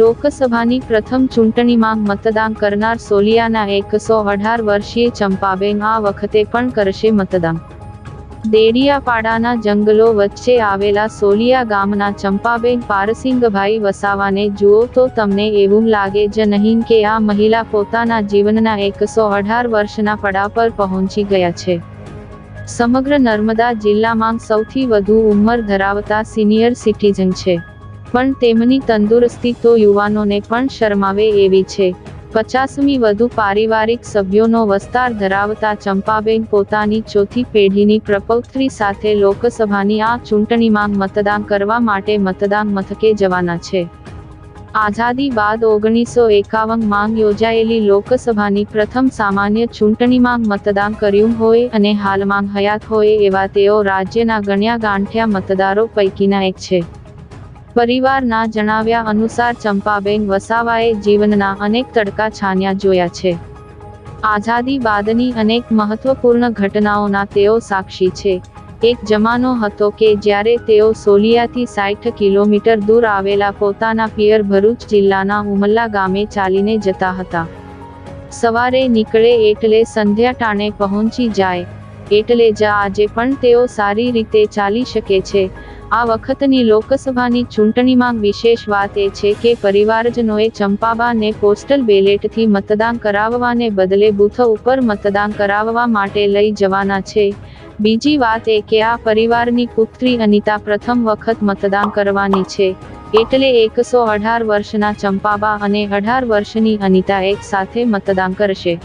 લોકસભાની પ્રથમ ચૂંટણીમાં મતદાન કરનાર સોલિયાના એકસો અઢાર વર્ષીય ચંપાબેન આ વખતે પણ કરશે મતદાન. દેડિયાપાડાના જંગલો વચ્ચે આવેલા સોલિયા ગામના ચંપાબેન પારસિંગભાઈ વસાવાને જુઓ તો તમને એવું લાગે જ નહીં કે આ મહિલા પોતાના જીવનના એકસો અઢાર વર્ષના પડા પર પહોંચી ગયા છે. સમગ્ર નર્મદા જિલ્લામાં સૌથી વધુ ઉંમર ધરાવતા સિનિયર સિટીઝન છે. પણ તેમની તંદુરસ્તી તો યુવાનોને પણ શરમાવે એવી છે. પચાસમી વધુ પારિવારિક સભ્યોનો વસ્તાર ધરાવતા ચંપાબેન પોતાની ચોથી પેઢીની પ્રપૌત્રી સાથે લોકસભાની આ ચૂંટણીમાં મતદાન કરવા માટે મતદાન મથકે જવાના છે. આઝાદી બાદ ઓગણીસો એકાવનમાં યોજાયેલી લોકસભાની પ્રથમ સામાન્ય ચૂંટણીમાં મતદાન કર્યું હોય અને હાલમાં હયાત હોય એવા તેઓ રાજ્યના ગણ્યા ગાંઠ્યા મતદારો પૈકીના એક છે. પરિવારના જણાવ્યા અનુસાર ચંપાબેન વસાવાએ જીવનના અનેક તડકા છાન્યા જોયા છે. આઝાદી બાદની અનેક મહત્વપૂર્ણ ઘટનાઓના તેઓ સાક્ષી છે. એક જમાનો હતો કે જ્યારે તેઓ સોલિયાથી સાઠ કિલોમીટર દૂર આવેલા પોતાના પિયર ભરૂચ જિલ્લાના ઉમલ્લા ગામે ચાલીને જતા હતા. સવારે નીકળે એટલે સંધ્યા ટાણે પહોંચી જાય, એટલે જ આજે પણ તેઓ સારી રીતે ચાલી શકે છે. આ વખતની લોકસભાની ચૂંટણીમાં વિશેષ વાત એ છે કે પરિવારજનોએ ચંપાબાને પોસ્ટલ બેલેટથી મતદાન કરાવવાને બદલે બૂથ ઉપર મતદાન કરાવવા માટે લઈ જવાના છે. બીજી વાત એ કે આ પરિવારની પુત્રી અનિતા પ્રથમ વખત મતદાન કરવાની છે. એટલે એકસો અઢાર વર્ષના ચંપાબા અને અઢાર વર્ષની અનિતા એક સાથે મતદાન કરશે.